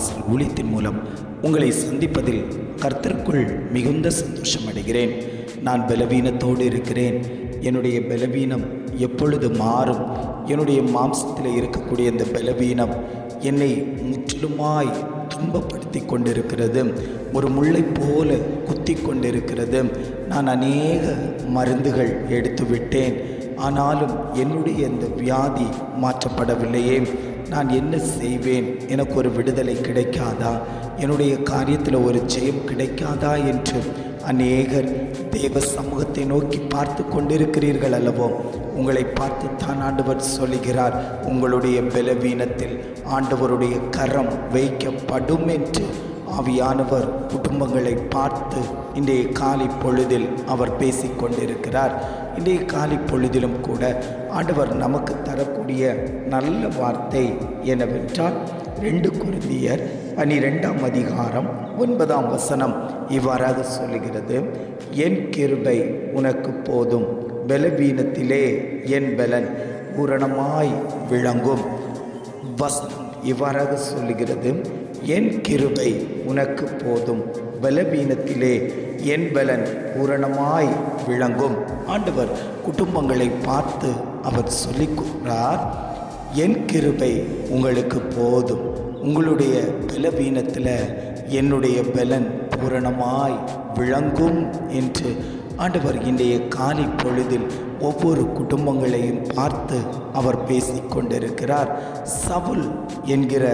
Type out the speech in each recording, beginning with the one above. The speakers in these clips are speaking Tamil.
வானத்தின் ஊழியத்தின் மூலம் உங்களை சந்திப்பதில் கர்த்தருக்குள் மிகுந்த சந்தோஷம் அடைகிறேன். நான் பலவீனத்தோடு இருக்கிறேன். என்னுடைய பலவீனம் எப்பொழுது மாறும்? என்னுடைய மாம்சத்தில் இருக்கக்கூடிய இந்த பலவீனம் என்னை முற்றிலுமாய் துன்பப்படுத்தி கொண்டிருக்கிறது. ஒரு முள்ளை போல குத்தி கொண்டிருக்கிறது. நான் அநேக மருந்துகள் எடுத்து விட்டேன் ஆனாலும் என்னுடைய இந்த வியாதி மாற்றப்படவில்லையே. நான் என்ன செய்வேன்? எனக்கு ஒரு விடுதலை கிடைக்காதா? என்னுடைய காரியத்தில் ஒரு ஜெயம் கிடைக்காதா என்று அநேகர் தேவ சமூகத்தை நோக்கி பார்த்து கொண்டிருக்கிறீர்கள் அல்லவோ? உங்களை பார்த்து தான் ஆண்டவர் சொல்லுகிறார் உங்களுடைய பலவீனத்தில் ஆண்டவருடைய கரம் வைக்கப்படும் என்று. ஆவியானவர் குடும்பங்களை பார்த்து இன்றைய காலை பொழுதில் அவர் பேசிக் கொண்டிருக்கிறார் இன்றைய காலை பொழுதிலும் கூட ஆண்டவர் நமக்கு தரக்கூடிய நல்ல வார்த்தை என்னவென்றால் ரெண்டு குருந்தியர் பனிரெண்டாம் அதிகாரம் ஒன்பதாம் வசனம் இவ்வாறாக சொல்லுகிறது. என் கிருபை உனக்கு போதும். பலவீனத்திலே என் பலன் பூரணமாய் விளங்கும். வசனம் இவ்வாறாக சொல்லுகிறது. என் கிருபை உனக்கு போதும். பலவீனத்திலே என் பலன் பூரணமாய் விளங்கும். ஆண்டவர் குடும்பங்களை பார்த்து அவர் சொல்லிக்கொண்டார் என் கிருபை உங்களுக்கு போதும். உங்களுடைய பலவீனத்தில் என்னுடைய பலன் பூரணமாய் விளங்கும் என்று ஆண்டவர் இன்றைய காலை பொழுதில் ஒவ்வொரு குடும்பங்களையும் பார்த்து அவர் பேசிக் கொண்டிருக்கிறார். சவுல் என்கிற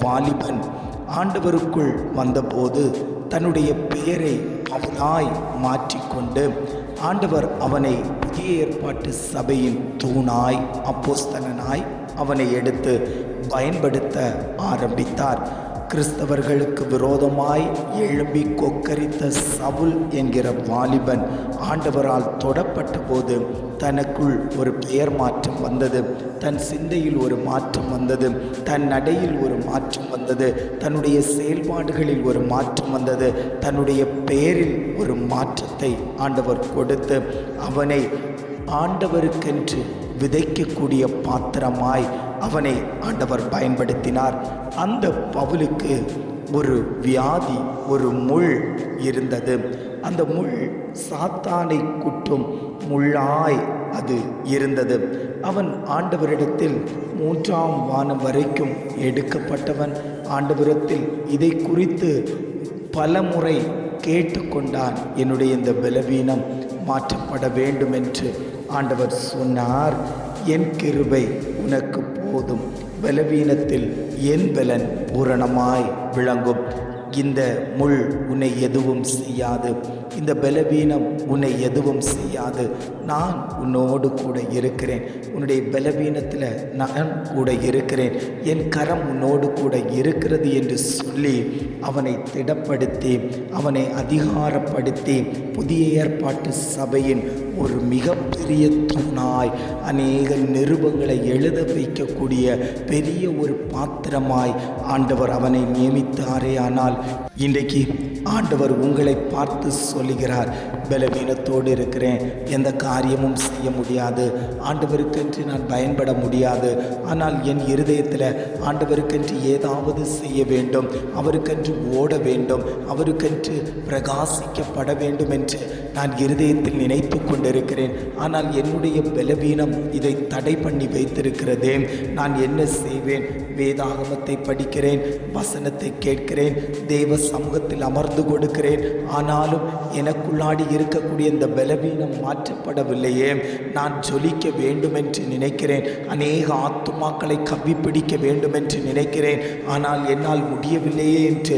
வாலிபன் ஆண்டவருக்குள் வந்தபோது தன்னுடைய பெயரை பவுலாய் மாற்றிக்கொண்டு ஆண்டவர் அவனை புதிய ஏற்பாட்டு சபையின் தூணாய் அப்போஸ்தலனாய் அவனை எடுத்து பயன்படுத்த ஆரம்பித்தார். கிறிஸ்தவர்களுக்கு விரோதமாய் எழும்பி கொக்கரித்த சவுல் என்கிற வாலிபன் ஆண்டவரால் தொடப்பட்ட போது தனக்குள் ஒரு பெயர் மாற்றம் வந்தது. தன் சிந்தையில் ஒரு மாற்றம் வந்தது. தன் நடையில் ஒரு மாற்றம் வந்தது. தன்னுடைய செயல்பாடுகளில் ஒரு மாற்றம் வந்தது. தன்னுடைய பெயரில் ஒரு மாற்றத்தை ஆண்டவர் கொடுத்து அவனை ஆண்டவருக்கென்று விதைக்கக்கூடிய பாத்திரமாய் அவனை ஆண்டவர் பயன்படுத்தினார். அந்த பவுலுக்கு ஒரு வியாதி ஒரு முள் இருந்தது. அந்த முள் சாத்தானை குட்டும் முள்ளாய் அது இருந்தது. அவன் ஆண்டவரிடத்தில் மூன்றாம் வானம் வரைக்கும் எடுக்கப்பட்டவன். ஆண்டவரத்தில் இதை குறித்து பலமுறை கேட்டுக்கொண்டான். என்னுடைய இந்த பலவீனம் மாற்றப்பட வேண்டும் என்று ஆண்டவர் சொன்னார். என் கிருபை உனக்கு போதும். பலவீனத்தில் என் பலன் பூரணமாய் விளங்கும். இந்த முள் உன்னை எதுவும் செய்யாது. இந்த பலவீனம் உன்னை எதுவும் செய்யாது. நான் உன்னோடு கூட இருக்கிறேன். உன்னுடைய பலவீனத்தில் நான் கூட இருக்கிறேன். என் கரம் உன்னோடு கூட இருக்கிறது என்று சொல்லி அவனை திடப்படுத்தி அவனை அதிகாரப்படுத்தி புதிய ஏற்பாட்டு சபையின் ஒரு மிகப்பெரிய தூணாய் அநேக நிருபங்களை எழுத வைக்கக்கூடிய பெரிய ஒரு பாத்திரமாய் ஆண்டவர் அவனை நியமித்தாரே ஆனால் இன்றைக்கு ஆண்டவர் உங்களை பார்த்து சொல்லுகிறார் பலவீனத்தோடு இருக்கிறேன் எந்த காரியமும் செய்ய முடியாது ஆண்டவருக்கென்று நான் பயன்பட முடியாது ஆனால் என் இருதயத்தில் ஆண்டவருக்கென்று ஏதாவது செய்ய வேண்டும் அவருக்கென்று ஓட வேண்டும் அவருக்கென்று பிரகாசிக்கப்பட வேண்டும் என்று நான் இருதயத்தில் நினைத்து கொண்டிருக்கிறேன். ஆனால் என்னுடைய பலவீனம் இதை தடை பண்ணி வைத்திருக்கிறதே. நான் என்ன செய்வேன்? வேதாகமத்தை படிக்கிறேன் வசனத்தை கேட்கிறேன் தேவ சமூகத்தில் அமர்ந்து கொடுக்கிறேன். ஆனாலும் எனக்குள்ளாடி இருக்கக்கூடிய இந்த பலவீனம் மாற்றப்படவில்லையே. நான் ஜொலிக்க வேண்டும் என்று நினைக்கிறேன். அநேக ஆத்துமாக்களை கவ்வி பிடிக்க வேண்டும் என்று நினைக்கிறேன். ஆனால் என்னால் முடியவில்லையே என்று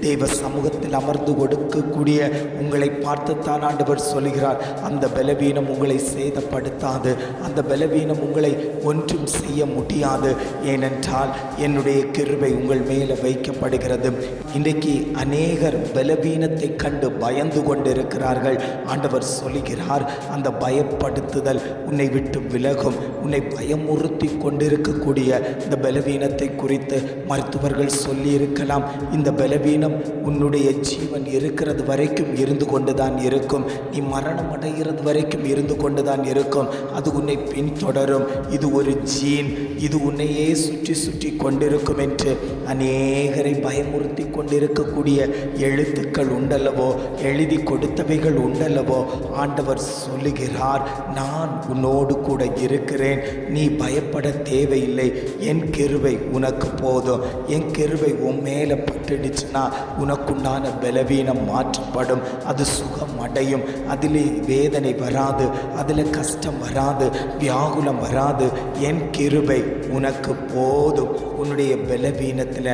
தேவ சமூகத்தில் அமர்ந்து கொடுக்கக்கூடிய உங்களை பார்த்துத்தான் ஆண்டவர் சொல்கிறார் அந்த பலவீனம் உங்களை சேதப்படுத்தாது. அந்த பலவீனம் உங்களை ஒன்றும் செய்ய முடியாது. ஏனென்றால் என்னுடைய கிருபை உங்கள் மேலே வைக்கப்படுகிறது. இன்றைக்கு அநேகர் பலவீனத்தை கண்டு பயந்து கொண்டிருக்கிறார்கள். ஆண்டவர் சொல்லுகிறார் அந்த பயப்படுத்துதல் உன்னை விட்டு விலகும். உன்னை பயமுறுத்தி கொண்டிருக்கக்கூடிய இந்த பலவீனத்தை குறித்து மருத்துவர்கள் சொல்லியிருக்கலாம். இந்த பலவீனம் பலவீனம் உன்னுடைய ஜீவன் இருக்கிறது வரைக்கும் இருந்து கொண்டுதான் இருக்கும். நீ மரணம் அடைகிறது வரைக்கும் இருந்து கொண்டுதான் இருக்கும். அது உன்னை பின்தொடரும். இது ஒரு ஜீன். இது உன்னையே சுற்றி சுற்றி கொண்டிருக்கும் என்று அநேகரை பயமுறுத்தி கொண்டிருக்கக்கூடிய எழுத்துக்கள் உண்டல்லவோ? எழுதி கொடுத்தவைகள் உண்டல்லவோ? ஆண்டவர் சொல்லுகிறார் நான் உன்னோடு கூட இருக்கிறேன். நீ பயப்பட தேவையில்லை. என் கிருவை உனக்கு போதும். என் கிருவை உன் மேலே பட்டுடுச்சுன்னா உனக்குண்டான பலவீனம் மாற்றப்படும். அது சுகம் அடையும். அதிலே வேதனை வராது. அதில் கஷ்டம் வராது. வியாகுலம் வராது. என் கிருபை உனக்கு போதும். உன்னுடைய பலவீனத்தில்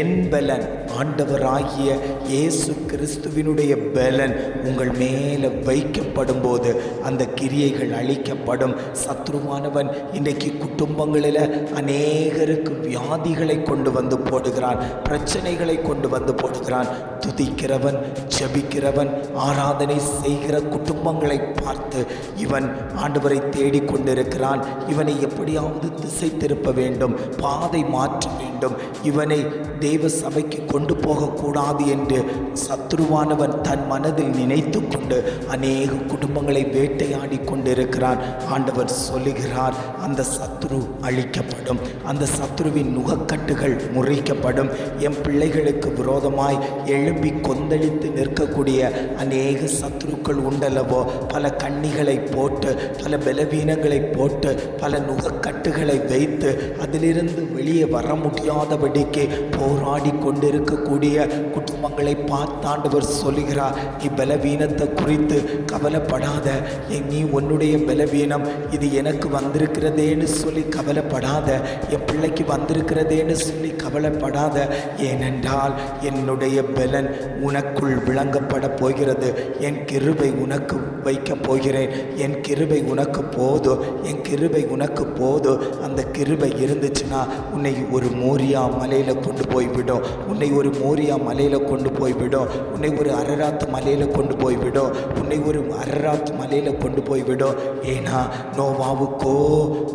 என் பலன் ஆண்டவராகிய இயேசு கிறிஸ்துவினுடைய பலன் உங்கள் மேலே வைக்கப்படும் போது அந்த கிரியைகள் அழிக்கப்படும். சத்ருவானவன் இன்றைக்கு குடும்பங்களில் அநேகருக்கு வியாதிகளை கொண்டு வந்து போடுகிறான் பிரச்சனைகளை கொண்டு வந்து போடுகிறான். துதிக்கிறவன் ஜபிக்கிறவன் ஆராதனை செய்கிற குடும்பங்களை பார்த்து இவன் ஆண்டவரை தேடிக்கொண்டிருக்கிறான். இவனை எப்படியாவது திசை திருப்ப வேண்டும். பாதை மா மாற்ற வேண்டும். இவனை தேவ சபைக்கு கொண்டு போகக்கூடாது என்று சத்ருவானவன் தன் மனதில் நினைத்து கொண்டு அநேக குடும்பங்களை வேட்டையாடி கொண்டிருக்கிறான். ஆண்டவர் சொல்லுகிறார் அந்த சத்ரு அழிக்கப்படும். அந்த சத்ருவின் நுகக்கட்டுகள் முறிக்கப்படும். என் பிள்ளைகளுக்கு விரோதமாய் எழும்பி கொந்தளித்து நிற்கக்கூடிய அநேக சத்ருக்கள் உண்டல்லவோ? பல கண்ணிகளை போட்டு பல பலவீனங்களை போட்டு பல நுகக்கட்டுகளை வைத்து அதிலிருந்து வெளியே வர முடியாதபடிக்கு போராடி கொண்டிருக்கக்கூடிய குடும்பங்களை பார்த்தாண்டவர் சொல்லுகிறார் நீ பலவீனத்தை குறித்து கவலைப்படாத. என் நீ உன்னுடைய பலவீனம் இது எனக்கு வந்திருக்கிறதேன்னு சொல்லி கவலைப்படாத. என் பிள்ளைக்கு வந்திருக்கிறதேன்னு சொல்லி கவலைப்படாத. ஏனென்றால் என்னுடைய பலன் உனக்குள் விளங்கப்பட போகிறது. என் கிருபை உனக்கு வைக்கப் போகிறேன். என் கிருபை உனக்கு போதும். என் கிருபை உனக்கு போதும். அந்த கிருபை இருந்துச்சுன்னா உன்னை ஒரு மோரியா மலையில் கொண்டு போய்விடும் உன்னை ஒரு மோரியா மலையில் கொண்டு போய்விடும் உன்னை ஒரு அரராத்து மலையில் கொண்டு போய்விடும் உன்னை ஒரு அரராத்து மலையில் கொண்டு போய்விடும் ஏன்னா நோவாவுக்கோ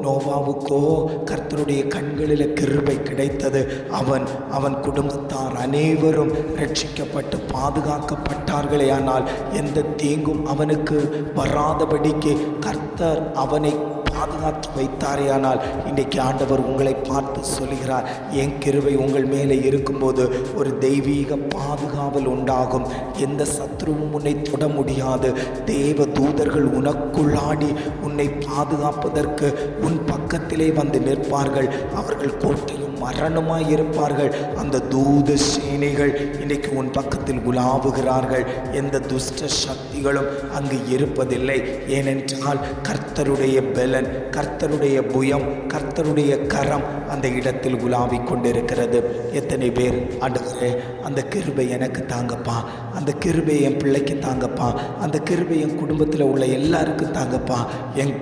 நோவாவுக்கோ கர்த்தருடைய கண்களில் கிருபை கிடைத்தது. அவன் அவன் குடும்பத்தார் அனைவரும் ரட்சிக்கப்பட்டு பாதுகாக்கப்பட்டார்களே. ஆனால் எந்த தீங்கும் அவனுக்கு வராதபடிக்கு கர்த்தர் அவனை பாதுகாத்து வைத்தாரேயானால் இன்றைக்கு ஆண்டவர் உங்களை பார்த்து சொல்கிறார் என் கிருவை உங்கள் மேலே இருக்கும்போது ஒரு தெய்வீக பாதுகாவல் உண்டாகும். எந்த சத்ருவும் உன்னை தொட முடியாது. தேவ தூதர்கள் உனக்குள்ளாடி உன்னை பாதுகாப்பதற்கு உன் பக்கத்திலே வந்து நிற்பார்கள். அவர்கள் கோட்டையும் மரணமாய் இருப்பார்கள். அந்த தூத சேனைகள் இன்றைக்கு உன் பக்கத்தில் உலாவுகிறார்கள். எந்த துஷ்ட சக்திகளும் அங்கு இருப்பதில்லை. ஏனென்றால் கர்த்தருடைய பலன் கர்த்தருடைய புயம் கர்த்தருடைய கரம் அந்த இடத்தில் உலாவிக் கொண்டிருக்கிறது. எத்தனை பேர்? ஆண்டவரே அந்த கிருபை எனக்கு தாங்கப்பா. அந்த கிருபை என் பிள்ளைக்கு தாங்கப்பா. அந்த கிருபை என் குடும்பத்தில் உள்ள எல்லாருக்கும் தாங்கப்பா. என்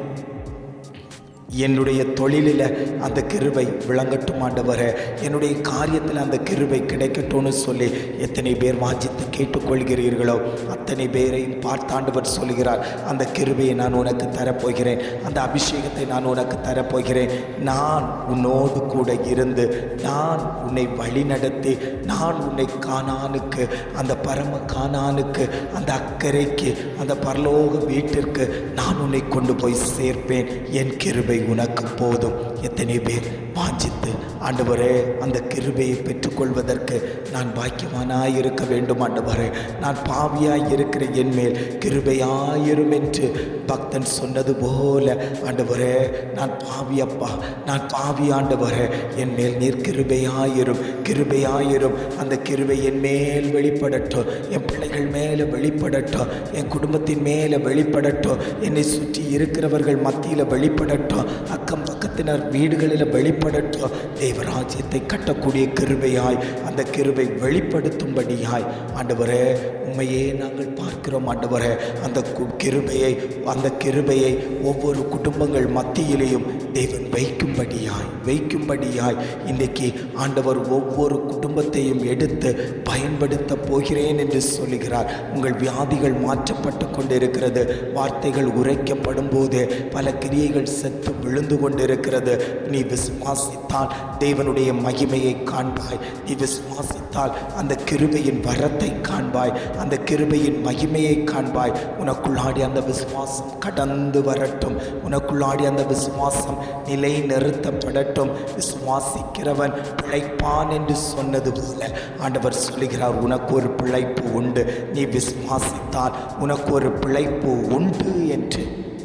என்னுடைய தொழிலில் அந்த கிருபை விளங்கட்டும் ஆண்டவரே. என்னுடைய காரியத்தில் அந்த கிருபை கிடைக்கட்டும்னு சொல்லி எத்தனை பேர் வாஞ்சித்து கேட்டுக்கொள்கிறீர்களோ அத்தனை பேரையும் பார்த்தாண்டவர் சொல்கிறார் அந்த கிருபையை நான் உனக்கு தரப்போகிறேன் அந்த அபிஷேகத்தை நான் உனக்கு தரப்போகிறேன். நான் உன்னோடு கூட இருந்து நான் உன்னை வழிநடத்தி நான் உன்னை காணானுக்கு அந்த பரம காணானுக்கு அந்த அக்கறைக்கு அந்த பரலோக வீட்டிற்கு நான் உன்னை கொண்டு போய் சேர்ப்பேன். என் கிருபை உனக்கு போதும். எத்தனை பேர் வாஞ்சித்து ஆண்டவரே அந்த கிருபையை பெற்றுக்கொள்வதற்கு நான் பாக்கியவானாய் இருக்க வேண்டும் ஆண்டவரே. நான் பாவியாய் இருக்கிற என் மேல். கிருபையாயிரும் என்று பக்தன் சொன்னது போல. ஆண்டவரே நான் பாவி அப்பா நான் பாவி ஆண்டவரே என் மேல் நீர் கிருபையாயிரும் கிருபையாயிரும். அந்த கிருபை என் மேல் வெளிப்படட்டும் என் பிள்ளைகள் மேலே வெளிப்படட்டும் என் குடும்பத்தின் மேலே வெளிப்படட்டும் என்னை சுற்றி இருக்கிறவர்கள் மத்தியில் வெளிப்படட்டும். அக்கம் பக்கம் பக்கத்தினர் வீடுகளில் வெளிப்படட்டும். தேவராஜ்யத்தை கட்டக்கூடிய கிருபையாய் அந்த கிருபை வெளிப்படுத்தும்படியாய். ஆண்டவரே உண்மையே நாங்கள் பார்க்கிறோம் ஆண்டவரே. அந்த கு- கிருபையை அந்த கிருபையை ஒவ்வொரு குடும்பங்கள் மத்தியிலேயும் தேவன் வைக்கும்படியாய் வைக்கும்படியாய். இன்றைக்கு ஆண்டவர் ஒவ்வொரு குடும்பத்தையும் எடுத்து பயன்படுத்த போகிறேன் என்று சொல்லுகிறார். உங்கள் வியாதிகள் மாற்றப்பட்டு கொண்டிருக்கிறது. வார்த்தைகள் உரைக்கப்படும் போது பல கிரியைகள் செத்து விழுந்து கொண்டிருக்கிறது. இருக்கிறது. நீ விசுவாசித்தால் தேவனுடைய மகிமையை காண்பாய். நீ விசுவாசித்தால் அந்த கிருபையின் வரத்தை காண்பாய். அந்த கிருபையின் மகிமையை காண்பாய். உனக்குள்ளாடி அந்த விசுவாசம் கடந்து வரட்டும். உனக்குள்ளாடி அந்த விசுவாசம் நிலை நிறுத்தப்படட்டும் விசுவாசிக்கிறவன் பிழைப்பான் என்று சொன்னது போல ஆண்டவர் சொல்லுகிறார் உனக்கு ஒரு பிழைப்பு உண்டு. நீ விசுவாசித்தால் உனக்கு ஒரு பிழைப்பு உண்டு என்று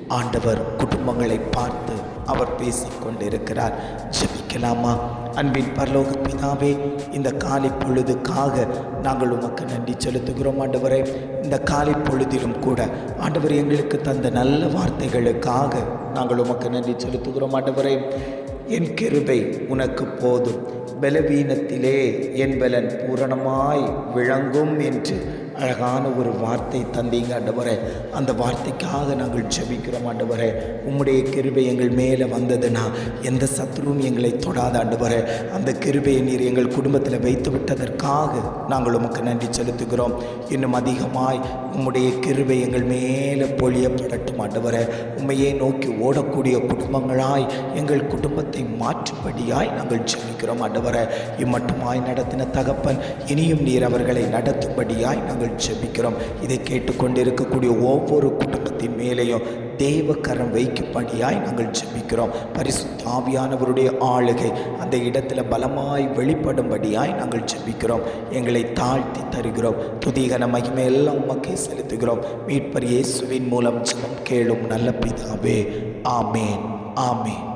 ஆண்டவர் குடும்பங்களை பார்த்து அவர் பேசிக் கொண்டிருக்கிறார் ஜெபிக்கலாமா? அன்பின் பரலோக பிதாவே இந்த காலை பொழுதுக்காக நாங்கள் உமக்கு நன்றி செலுத்துகிறோம் ஆண்டவரே. இந்த காலை பொழுதிலும் கூட ஆண்டவர் எங்களுக்கு தந்த நல்ல வார்த்தைகளுக்காக நாங்கள் உமக்கு நன்றி செலுத்துகிறோம் ஆண்டவரே. என் கிருபை உனக்கு போதும். பலவீனத்திலே என் பலன் பூரணமாய் விளங்கும் என்று அழகான ஒரு வார்த்தை தந்தீங்க ஆண்டவரே. அந்த வார்த்தைக்காக நாங்கள் ஜெபிக்கிறோம் ஆண்டவரே. உம்முடைய கிருபை எங்கள் மேலே வந்ததுன்னா எந்த சத்ருவும் எங்களை தொடாத ஆண்டவரே. அந்த கிருபையை நீர் எங்கள் குடும்பத்தில் வைத்து விட்டதற்காக நாங்கள் உமக்கு நன்றி செலுத்துகிறோம். இன்னும் அதிகமாய் உம்முடைய கிருபை எங்கள் மேலே பொழியப்படட்டும் ஆண்டவரே. உண்மையை நோக்கி ஓடக்கூடிய குடும்பங்களாய் எங்கள் குடும்பத்தை மாற்றும்படியாய் நாங்கள் ஜெபிக்கிறோம் ஆண்டவரே. இம்மட்டுமாய் நடத்தின தகப்பன் இனியும் நீர் அவர்களை நடத்தும்படியாய் நாங்கள் ஜெபிக்கிறோம். இதை கேட்டுக்கொண்டிருக்கக்கூடிய ஒவ்வொரு குடும்பத்தின் மேலேயும் தேவக்கரம் வைக்கும்படியாய் நாங்கள் ஜெபிக்கிறோம். பரிசுத்தாவியானவருடைய ஆளுகை அந்த இடத்துல பலமாய் வெளிப்படும்படியாய் நாங்கள் ஜெபிக்கிறோம். எங்களை தாழ்த்தி தருகிறோம். துதிகன மகிமை எல்லாம் உமக்கே செலுத்துகிறோம். மீட்பர் இயேசுவின் மூலம் ஜெபம் கேளும் நல்ல பிதாவே. ஆமேன். ஆமேன்.